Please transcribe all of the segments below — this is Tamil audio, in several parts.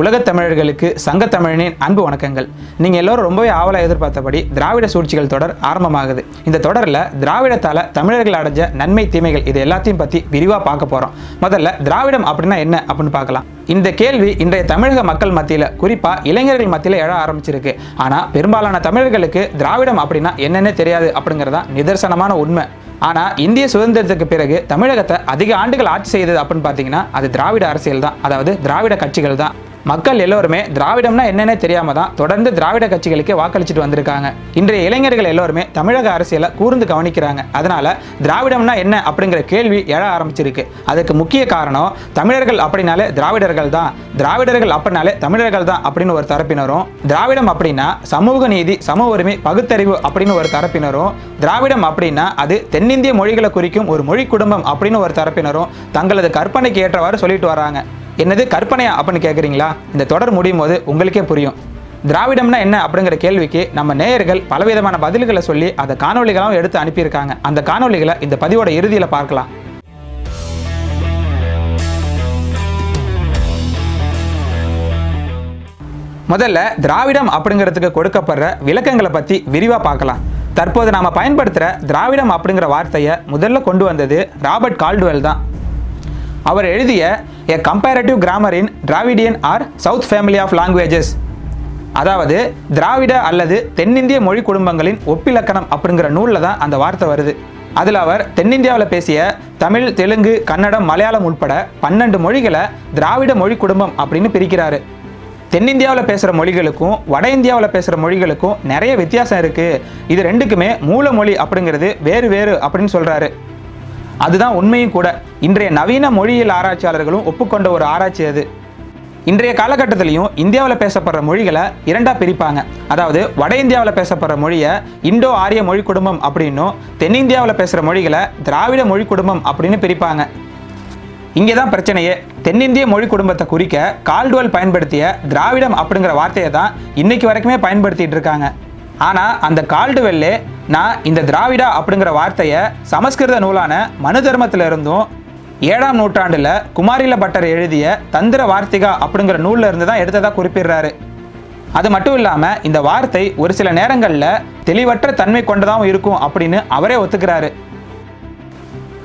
உலகத் தமிழர்களுக்கு சங்க தமிழனின் அன்பு வணக்கங்கள். நீங்கள் எல்லோரும் ரொம்பவே ஆவலாக எதிர்பார்த்தபடி திராவிட சூழ்ச்சிகள் தொடர் ஆரம்பமாகுது. இந்த தொடரில் திராவிடத்தால் தமிழர்கள் அடைஞ்ச நன்மை தீமைகள் இது எல்லாத்தையும் பற்றி விரிவாக பார்க்க போகிறோம் முதல்ல திராவிடம் அப்படின்னா என்ன அப்படின்னு பார்க்கலாம். இந்த கேள்வி இன்றைய தமிழக மக்கள் மத்தியில் குறிப்பாக இளைஞர்கள் மத்தியில் எழ ஆரம்பிச்சிருக்கு. ஆனால் பெரும்பாலான தமிழர்களுக்கு திராவிடம் அப்படின்னா என்னென்ன தெரியாது அப்படிங்கிறதான் நிதர்சனமான உண்மை. ஆனால் இந்திய சுதந்திரத்துக்கு பிறகு தமிழகத்தை அதிக ஆண்டுகள் ஆட்சி செய்தது அப்படின்னு பார்த்தீங்கன்னா அது திராவிட அரசியல் தான் அதாவது திராவிட கட்சிகள் தான் மக்கள் எல்லோருமே திராவிடம்னா என்னன்னே தெரியாம தான் தொடர்ந்து திராவிட கட்சிகளுக்கு வாக்களிச்சுட்டு வந்திருக்காங்க. இன்றைய இளைஞர்கள் எல்லோருமே தமிழக அரசியலை கூர்ந்து கவனிக்கிறாங்க. அதனால திராவிடம்னா என்ன அப்படிங்கிற கேள்வி எழ ஆரம்பிச்சிருக்கு. அதுக்கு முக்கிய காரணம் தமிழர்கள் அப்படின்னாலே திராவிடர்கள் தான். திராவிடர்கள் அப்படின்னாலே தமிழர்கள் தான் அப்படின்னு ஒரு தரப்பினரும் திராவிடம் அப்படின்னா சமூக நீதி சம உரிமை பகுத்தறிவு அப்படின்னு ஒரு தரப்பினரும் திராவிடம் அப்படின்னா அது தென்னிந்திய மொழிகளை குறிக்கும் ஒரு மொழி குடும்பம் அப்படின்னு ஒரு தரப்பினரும் தங்களது கற்பனைக்கு ஏற்றவாறு சொல்லிட்டு வராங்க. என்னது கற்பனையா அப்படின்னு கேட்குறீங்களா இந்த தொடர் முடியும் போது உங்களுக்கே புரியும். திராவிடம்னா என்ன அப்படிங்கிற கேள்விக்கு நம்ம நேயர்கள் பலவிதமான பதில்களை சொல்லி அதை காணொலிகளாகவும் எடுத்து அனுப்பியிருக்காங்க. அந்த காணொளிகளை இந்த பதிவோட இறுதியில் பார்க்கலாம். முதல்ல திராவிடம் அப்படிங்கிறதுக்கு கொடுக்கப்படுற விளக்கங்களை பற்றி விரிவாக பார்க்கலாம். தற்போது நாம் பயன்படுத்துகிற திராவிடம் அப்படிங்கிற வார்த்தையை முதல்ல கொண்டு வந்தது ராபர்ட் கால்டுவெல் தான். அவர் எழுதிய a comparative grammar in Dravidian or south family of languages அதாவது திராவிட அல்லது தென்னிந்திய மொழி குடும்பங்களின் ஒப்பிலக்கணம் அப்படிங்கிற நூலில் தான் அந்த வார்த்தை வருது. அதில் அவர் தென்னிந்தியாவில் பேசிய தமிழ் தெலுங்கு கன்னடம் மலையாளம் உட்பட பன்னெண்டு மொழிகளை திராவிட மொழி குடும்பம் அப்படின்னு பிரிக்கிறாரு. தென்னிந்தியாவில் பேசுகிற மொழிகளுக்கும் வட இந்தியாவில் பேசுகிற மொழிகளுக்கும் நிறைய வித்தியாசம் இருக்குது இது ரெண்டுக்குமே மூல மொழி அப்படிங்கிறது வேறு வேறு அப்படின்னு சொல்கிறாரு அதுதான் உண்மையும் கூட. இன்றைய நவீன மொழியியல் ஆராய்ச்சியாளர்களும் ஒப்புக்கொண்ட ஒரு ஆராய்ச்சி அது. இன்றைய காலகட்டத்திலையும் இந்தியாவில் பேசப்படுற மொழிகளை இரண்டாக பிரிப்பாங்க. அதாவது வட இந்தியாவில் பேசப்படுற மொழியை இண்டோ ஆரிய மொழி குடும்பம் அப்படின்னும் தென்னிந்தியாவில் பேசுகிற மொழிகளை திராவிட மொழி குடும்பம் அப்படின்னு பிரிப்பாங்க. இங்கே தான் பிரச்சனையே. தென்னிந்திய மொழி குடும்பத்தை குறிக்க கால்டுவல் பயன்படுத்திய திராவிடம் அப்படிங்கிற வார்த்தையை தான் இன்னைக்கு வரைக்குமே பயன்படுத்திட்டு இருக்காங்க. ஆனால் அந்த கால்டுவெல்லே நான் இந்த திராவிடா அப்படிங்கிற வார்த்தையை சமஸ்கிருத நூலான மனு தர்மத்தில் இருந்தும் ஏழாம் நூற்றாண்டில் குமாரில பட்டர் எழுதிய தந்திர வார்த்திகா அப்படிங்கிற நூலில் இருந்து தான் எடுத்ததாக குறிப்பிடுறாரு. அது மட்டும் இல்லாமல் இந்த வார்த்தை ஒரு சில நேரங்களில் தெளிவற்ற தன்மை கொண்டதாகவும் இருக்கும் அப்படின்னு அவரே ஒத்துக்கிறாரு.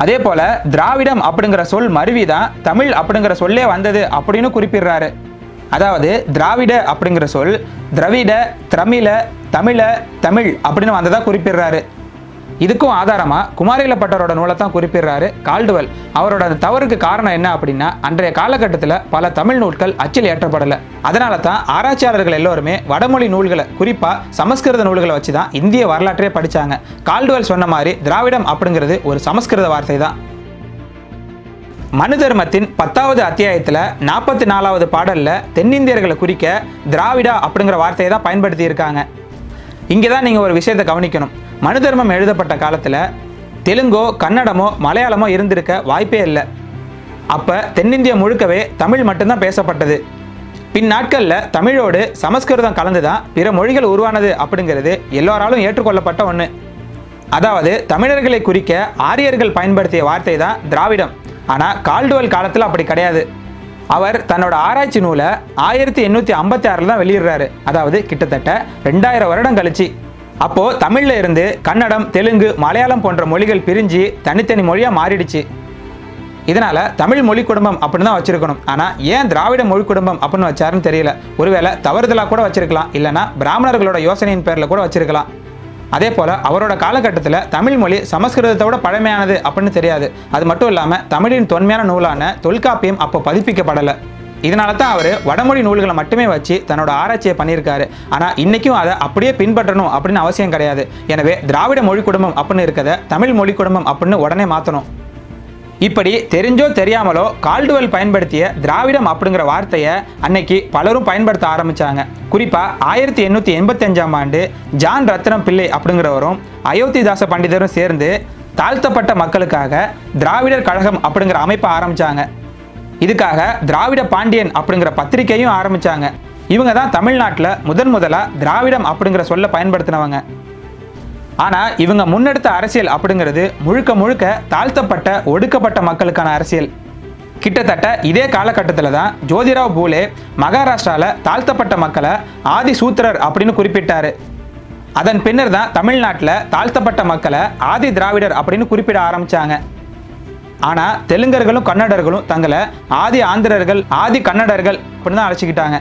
அதே போல திராவிடம் அப்படிங்கிற சொல் மருவி தான் தமிழ் அப்படிங்கிற சொல்லே வந்தது அப்படின்னு குறிப்பிடுறாரு. அதாவது திராவிட அப்படிங்கிற சொல் திரவிட திரமிழ தமிழ தமிழ் அப்படின்னு வந்ததாக குறிப்பிடுறாரு. இதுக்கும் ஆதாரமாக குமாரிலப்பட்டரோட நூலை தான் குறிப்பிடுறாரு கால்டுவல். அவரோட அந்த தவறுக்கு காரணம் என்ன அப்படின்னா அன்றைய காலகட்டத்தில் பல தமிழ் நூல்கள் அச்சில் ஏற்றப்படலை. அதனால தான் ஆராய்ச்சியாளர்கள் எல்லோருமே வடமொழி நூல்களை குறிப்பாக சமஸ்கிருத நூல்களை வச்சு தான் இந்திய வரலாற்றையே படிச்சாங்க. கால்டுவல் சொன்ன மாதிரி திராவிடம் அப்படிங்கிறது ஒரு சமஸ்கிருத வார்த்தை தான் மனு தர்மத்தின் பத்தாவது அத்தியாயத்தில் நாற்பத்தி நாலாவது பாடலில் தென்னிந்தியர்களை குறிக்க திராவிடா அப்படிங்கிற வார்த்தையை தான் பயன்படுத்தியிருக்காங்க. இங்கே தான் நீங்கள் ஒரு விஷயத்தை கவனிக்கணும். மனு தர்மம் எழுதப்பட்ட காலத்தில் தெலுங்கோ கன்னடமோ மலையாளமோ இருந்திருக்க வாய்ப்பே இல்லை. அப்போ தென்னிந்தியா முழுக்கவே தமிழ் மட்டும்தான் பேசப்பட்டது. பின் நாட்களில் தமிழோடு சமஸ்கிருதம் கலந்து தான் பிற மொழிகள் உருவானது அப்படிங்கிறது எல்லோராலும் ஏற்றுக்கொள்ளப்பட்ட ஒன்று அதாவது தமிழர்களை குறிக்க ஆரியர்கள் பயன்படுத்திய வார்த்தை தான் திராவிடம். ஆனால் கால்டுவல் காலத்தில் அப்படி கிடையாது. அவர் தன்னோட ஆராய்ச்சி நூலை ஆயிரத்தி எண்ணூற்றி ஐம்பத்தி ஆறில் தான் வெளியிடுறாரு. அதாவது கிட்டத்தட்ட ரெண்டாயிரம் வருடம் கழிச்சு. அப்போது தமிழில் இருந்து கன்னடம் தெலுங்கு மலையாளம் போன்ற மொழிகள் பிரிஞ்சு தனித்தனி மொழியாக மாறிடுச்சு. இதனால் தமிழ் மொழி குடும்பம் அப்படின்னு தான் வச்சிருக்கணும். ஆனால் ஏன் திராவிட மொழி குடும்பம் அப்படின்னு வச்சாருன்னு தெரியல. ஒருவேளை தவறுதலாக கூட வச்சிருக்கலாம். இல்லைனா பிராமணர்களோட யோசனையின் பேரில் கூட வச்சிருக்கலாம். அதே போல் அவரோட காலகட்டத்தில் தமிழ் மொழி சமஸ்கிருதத்தோட பழமையானது அப்படின்னு தெரியாது. அது மட்டும் இல்லாமல் தமிழின் தொன்மையான நூலான தொல்காப்பியம் அப்போ பதிப்பிக்கப்படலை. இதனால தான் அவர் வடமொழி நூல்களை மட்டுமே வச்சு தன்னோட ஆராய்ச்சியை பண்ணியிருக்காரு. ஆனால் இன்றைக்கும் அதை அப்படியே பின்பற்றணும் அப்படின்னு அவசியம் கிடையாது. எனவே திராவிட மொழி குடும்பம் அப்படின்னு இருக்கதை தமிழ் மொழி குடும்பம் அப்படின்னு உடனே மாற்றணும் இப்படி தெரிஞ்சோ தெரியாமலோ கால்டுவெல் பயன்படுத்திய திராவிடம் அப்படிங்கிற வார்த்தையை அன்னைக்கு பலரும் பயன்படுத்த ஆரம்பிச்சாங்க. குறிப்பா ஆயிரத்தி எண்ணூற்றி எண்பத்தஞ்சாம் ஆண்டு ஜான் ரத்னம் பிள்ளை அப்படிங்கிறவரும் அயோத்திதாச பண்டிதரும் சேர்ந்து தாழ்த்தப்பட்ட மக்களுக்காக திராவிடர் கழகம் அப்படிங்கிற அமைப்பை ஆரம்பிச்சாங்க. இதுக்காக திராவிட பாண்டியன் அப்படிங்கிற பத்திரிக்கையும் ஆரம்பிச்சாங்க. இவங்க தான் தமிழ்நாட்டில் முதன் முதலாக திராவிடம் அப்படிங்கிற சொல்ல பயன்படுத்தினவங்க. ஆனால் இவங்க முன்னெடுத்த அரசியல் அப்படிங்கிறது முழுக்க முழுக்க தாழ்த்தப்பட்ட ஒடுக்கப்பட்ட மக்களுக்கான அரசியல். கிட்டத்தட்ட இதே காலகட்டத்தில் தான் ஜோதிராவ் பூலே மகாராஷ்டிராவில் தாழ்த்தப்பட்ட மக்களை ஆதி சூத்திரர் அப்படின்னு குறிப்பிட்டார். அதன் பின்னர் தான் தமிழ்நாட்டில் தாழ்த்தப்பட்ட மக்களை ஆதி திராவிடர் அப்படின்னு குறிப்பிட ஆரம்பித்தாங்க ஆனால் தெலுங்கர்களும் கன்னடர்களும் தங்களை ஆதி ஆந்திரர்கள் ஆதி கன்னடர்கள் அப்படின்னு தான் அழைச்சிக்கிட்டாங்க.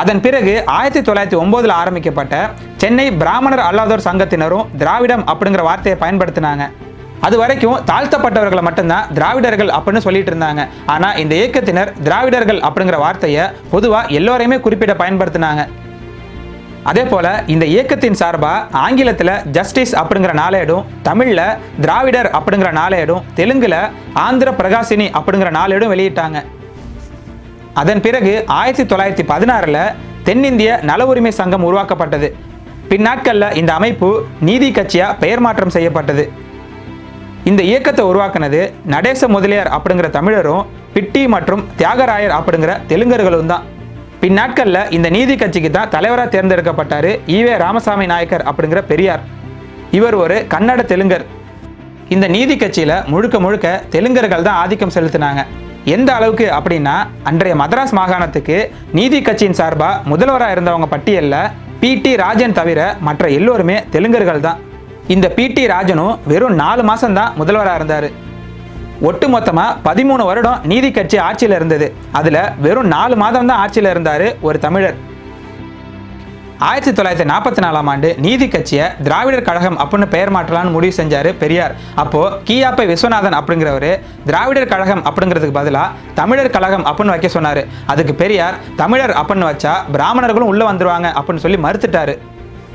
அதன் பிறகு ஆயிரத்தி தொள்ளாயிரத்தி ஒம்போதில் ஆரம்பிக்கப்பட்ட சென்னை பிராமணர் அல்லாதோர் சங்கத்தினரும் திராவிடம் அப்படிங்கிற வார்த்தையை பயன்படுத்தினாங்க. அது வரைக்கும் தாழ்த்தப்பட்டவர்களை மட்டும்தான் திராவிடர்கள் அப்படின்னு சொல்லிட்டு இருந்தாங்க. ஆனால் இந்த இயக்கத்தினர் திராவிடர்கள் அப்படிங்கிற வார்த்தையை பொதுவாக எல்லோரையுமே குறிப்பிட பயன்படுத்தினாங்க. அதே போல இந்த இயக்கத்தின் சார்பாக ஆங்கிலத்தில் ஜஸ்டிஸ் அப்படிங்கிற நாளேடும் தமிழில் திராவிடர் அப்படிங்கிற நாளேடும் தெலுங்கில் ஆந்திர பிரகாசினி அப்படிங்கிற நாளேடும் வெளியிட்டாங்க. அதன் பிறகு ஆயிரத்தி தொள்ளாயிரத்தி பதினாறில் தென்னிந்திய நல உரிமை சங்கம் உருவாக்கப்பட்டது. பின்னாட்களில் இந்த அமைப்பு நீதி கட்சியாக பெயர் மாற்றம் செய்யப்பட்டது. இந்த இயக்கத்தை உருவாக்குனது நடேச முதலியார் அப்படிங்கிற தமிழரும் பிட்டி மற்றும் தியாகராயர் அப்படிங்கிற தெலுங்கர்களும் தான். பின்னாட்களில் இந்த நீதி கட்சிக்கு தான் தலைவராக தேர்ந்தெடுக்கப்பட்டார் ஈவே ராமசாமி நாயக்கர் அப்படிங்கிற பெரியார். இவர் ஒரு கன்னட தெலுங்கர். இந்த நீதி கட்சியில் முழுக்க முழுக்க தெலுங்கர்கள் தான் ஆதிக்கம் செலுத்தினாங்க. எந்த அளவுக்கு அப்படின்னா அன்றைய மதராஸ் மாகாணத்துக்கு நீதி கட்சியின் சார்பாக முதல்வராக இருந்தவங்க பட்டியலில் பிடி ராஜன் தவிர மற்ற எல்லோருமே தெலுங்கர்கள் தான். இந்த பிடி ராஜனும் வெறும் நாலு மாதம் தான் முதல்வராக இருந்தார். ஒட்டுமொத்தமாக பதிமூணு வருடம் நீதி கட்சி ஆட்சியில் இருந்தது. அதில் வெறும் நாலு மாதம் தான் ஆட்சியில் இருந்தார் ஒரு தமிழர். ஆயிரத்தி தொள்ளாயிரத்தி நாற்பத்தி நாலாம் ஆண்டு நீதி கட்சியை திராவிடர் கழகம் அப்படின்னு பெயர் மாற்றலாம்னு முடிவு செஞ்சார் பெரியார். அப்போது கீயாப்பை விஸ்வநாதன் அப்படிங்கிறவர் திராவிடர் கழகம் அப்படிங்கிறதுக்கு பதிலாக தமிழர் கழகம் அப்படின்னு வைக்க சொன்னார். அதுக்கு பெரியார் தமிழர் அப்படின்னு வச்சா பிராமணர்களும் உள்ளே வந்துருவாங்க அப்படின்னு சொல்லி மறுத்துட்டாரு.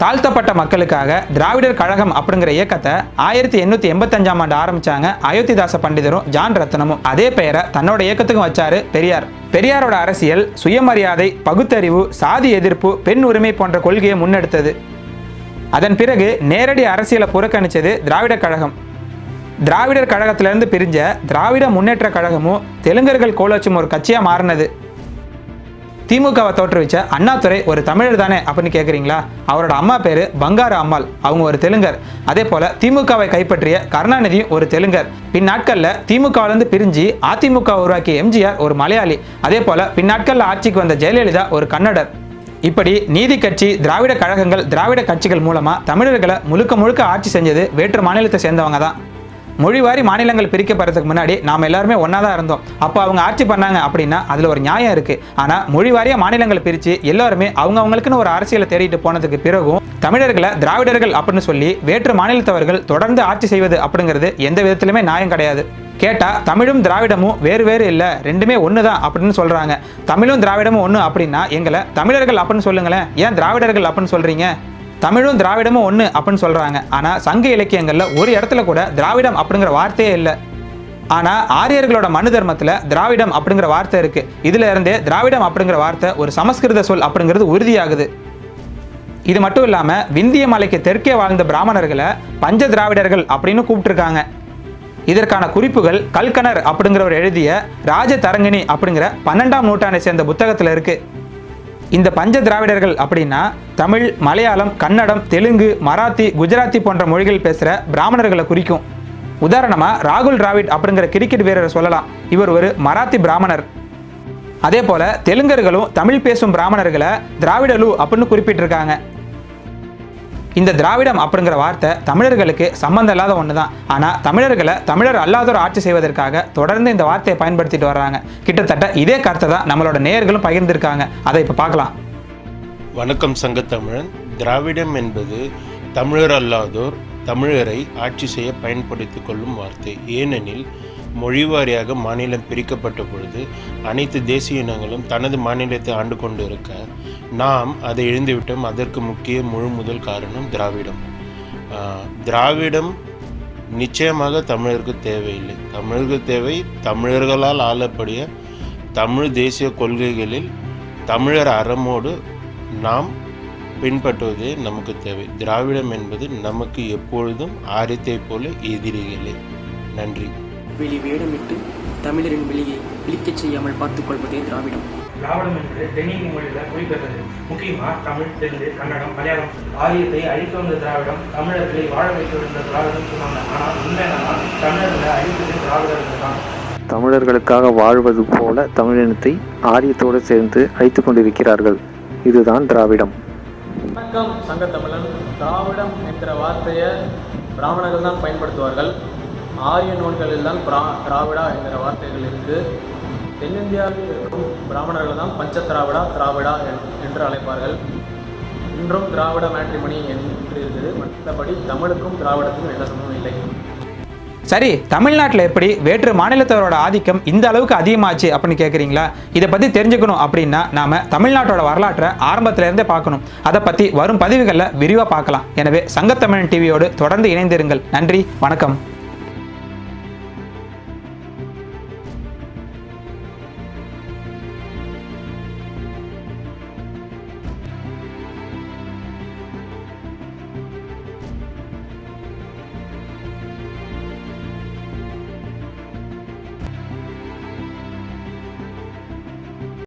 தாழ்த்தப்பட்ட மக்களுக்காக திராவிடர் கழகம் அப்படிங்கிற இயக்கத்தை ஆயிரத்தி எண்ணூற்றி எண்பத்தஞ்சாம் ஆண்டு ஆரம்பிச்சாங்க அயோத்திதாச பண்டிதரும் ஜான் ரத்னமும் அதே பெயரை தன்னோட இயக்கத்துக்கும் வச்சாரு பெரியார். பெரியாரோட அரசியல் சுயமரியாதை பகுத்தறிவு சாதி எதிர்ப்பு பெண் உரிமை போன்ற கொள்கையை முன்னெடுத்தது. அதன் பிறகு நேரடி அரசியலை புறக்கணித்தது திராவிடர் கழகம். திராவிடர் கழகத்திலிருந்து பிரிஞ்ச திராவிட முன்னேற்ற கழகமும் தெலுங்கர்கள் கோலோச்சும் ஒரு கட்சியாக மாறினது. திமுகவை தோற்றுவிச்ச அண்ணாதுரை ஒரு தமிழர் தானே அப்படின்னு கேட்குறீங்களா அவரோட அம்மா பேர் பங்காரு அம்மாள். அவங்க ஒரு தெலுங்கர். அதே போல திமுகவை கைப்பற்றிய கருணாநிதியும் ஒரு தெலுங்கர். பின்னாட்களில் திமுகவிலிருந்து பிரிஞ்சு அதிமுக உருவாக்கிய எம்ஜிஆர் ஒரு மலையாளி. அதே போல பின்னாட்களில் ஆட்சிக்கு வந்த ஜெயலலிதா ஒரு கன்னடர். இப்படி நீதி கட்சி திராவிட கழகங்கள் திராவிட கட்சிகள் மூலமா தமிழர்களை முழுக்க முழுக்க ஆட்சி செஞ்சது வேற்று மாநிலத்தை சேர்ந்தவங்க தான் மொழிவாரி மாநிலங்கள் பிரிக்கப்படுறதுக்கு முன்னாடி நாம் எல்லாருமே ஒன்றா தான் இருந்தோம். அப்போ அவங்க ஆட்சி பண்ணாங்க அப்படின்னா அதில் ஒரு நியாயம் இருக்குது ஆனால் மொழிவாரியாக மாநிலங்கள் பிரித்து எல்லாருமே அவங்க அவங்களுக்குன்னு ஒரு அரசியலை தேடிட்டு போனதுக்கு பிறகும் தமிழர்களை திராவிடர்கள் அப்படின்னு சொல்லி வேற்று மாநிலத்தவர்கள் தொடர்ந்து ஆட்சி செய்வது அப்படிங்கிறது எந்த விதத்திலுமே நியாயம் கிடையாது. கேட்டால் தமிழும் திராவிடமும் வேறு வேறு இல்லை ரெண்டுமே ஒன்று தான் அப்படின்னு சொல்கிறாங்க தமிழும் திராவிடமும் ஒன்று அப்படின்னா எங்களை தமிழர்கள் அப்படின்னு சொல்லுங்களேன். ஏன் திராவிடர்கள் அப்படின்னு சொல்கிறீங்க தமிழும் திராவிடமும் ஒன்று அப்படின்னு சொல்கிறாங்க ஆனால் சங்க இலக்கியங்களில் ஒரு இடத்துல கூட திராவிடம் அப்படிங்கிற வார்த்தையே இல்லை. ஆனால் ஆரியர்களோட மனு தர்மத்தில் திராவிடம் அப்படிங்கிற வார்த்தை இருக்குது இதில் இருந்தே திராவிடம் அப்படிங்கிற வார்த்தை ஒரு சமஸ்கிருத சொல் அப்படிங்கிறது உறுதியாகுது. இது மட்டும் இல்லாமல் விந்திய மலைக்கு தெற்கே வாழ்ந்த பிராமணர்களை பஞ்ச திராவிடர்கள் அப்படின்னு கூப்பிட்டுருக்காங்க. இதற்கான குறிப்புகள் கல்கனர் அப்படிங்கிறவர் எழுதிய ராஜதரங்கிணி அப்படிங்கிற பன்னெண்டாம் நூற்றாண்டை சேர்ந்த புத்தகத்தில் இருக்குது இந்த பஞ்ச திராவிடர்கள் அப்படின்னா தமிழ் மலையாளம் கன்னடம் தெலுங்கு மராத்தி குஜராத்தி போன்ற மொழிகள் பேசுகிற பிராமணர்களை குறிக்கும். உதாரணமாக ராகுல் டிராவிட் அப்படிங்கிற கிரிக்கெட் வீரரை சொல்லலாம். இவர் ஒரு மராத்தி பிராமணர். அதே போல தெலுங்கர்களும் தமிழ் பேசும் பிராமணர்களை திராவிடலு அப்படின்னு குறிப்பிட்டிருக்காங்க. இந்த திராவிடம் அப்படிங்கிற வார்த்தை தமிழர்களுக்கு சம்மந்தம் இல்லாத ஒன்று தான் ஆனால் தமிழர்களை தமிழர் அல்லாதோர் ஆட்சி செய்வதற்காக தொடர்ந்து இந்த வார்த்தையை பயன்படுத்திட்டு வர்றாங்க. கிட்டத்தட்ட இதே கருத்தை தான் நம்மளோட நேயர்களும் பகிர்ந்திருக்காங்க. அதை இப்போ பார்க்கலாம். வணக்கம் சங்கத்தமிழன். திராவிடம் என்பது தமிழர் அல்லாதோர் தமிழரை ஆட்சி செய்ய பயன்படுத்திக் கொள்ளும் வார்த்தை. ஏனெனில் மொழிவாரியாக மாநிலம் பிரிக்கப்பட்ட பொழுது அனைத்து தேசிய இனங்களும் தனது மாநிலத்தை ஆண்டு கொண்டு இருக்க நாம் அதை எழுந்துவிட்டோம். அதற்கு முக்கிய முழு முதல் காரணம் திராவிடம். திராவிடம் நிச்சயமாக தமிழருக்கு தேவையில்லை. தமிழருக்கு தேவை தமிழர்களால் ஆளப்படிய தமிழ் தேசிய கொள்கைகளில் தமிழர் அறமோடு நாம் பின்பற்றுவதே நமக்கு தேவை. திராவிடம் என்பது நமக்கு எப்பொழுதும் ஆரியத்தைப் போல எதிரிகளே நன்றி. வெளி வேடமிட்டு தமிழரின் வெளியை விழிக்கச் செய்யாமல் பார்த்துக் கொள்வதே திராவிடம். திராவிடம் என்பது தென்னிந்திய மொழியில மொழிபெயர்ந்தது முக்கியமா தமிழ் தெலுங்கு கன்னடம் மலையாளம். ஆரியத்தை அழிக்க வந்த திராவிடம் தமிழர்களை வாழ வைக்க வந்த திராவிடம் சொன்னாங்க. ஆனா உண்மை என்னன்னா தமிழர்களை அழித்தது திராவிடர்கள் தான் தமிழர்களுக்காக வாழ்வது போல தமிழினத்தை ஆரியத்தோடு சேர்ந்து அழித்து கொண்டிருக்கிறார்கள். இதுதான் திராவிடம். வணக்கம் சங்கத்தமிழன் திராவிடம் என்கிற வார்த்தையை பிராமணர்கள் தான் பயன்படுத்துவார்கள். ஆரிய நூல்களில் தான் பிரா திராவிடா என்கிற வார்த்தைகள் இருக்குது தென்னிந்தியாவில் இருக்கும் பிராமணர்கள் தான் பஞ்ச திராவிடா திராவிடா என்று அழைப்பார்கள். இன்றும் திராவிட மேட்ரிமணி என்று இருக்குது. மற்றபடி தமிழுக்கும் திராவிடத்துக்கும் எந்த சம்பவம் இல்லை. சரி தமிழ்நாட்டில் எப்படி வேற்று மாநிலத்தவரோட ஆதிக்கம் இந்த அளவுக்கு அதிகமாச்சு அப்படின்னு கேட்குறீங்களா இதை பற்றி தெரிஞ்சுக்கணும் அப்படின்னா நாம் தமிழ்நாட்டோட வரலாற்றை ஆரம்பத்திலேருந்தே பார்க்கணும். அதை பற்றி வரும் பதிவுகளில் விரிவாக பார்க்கலாம். எனவே சங்கத்தமிழன் டிவியோடு தொடர்ந்து இணைந்திருங்கள். நன்றி வணக்கம்.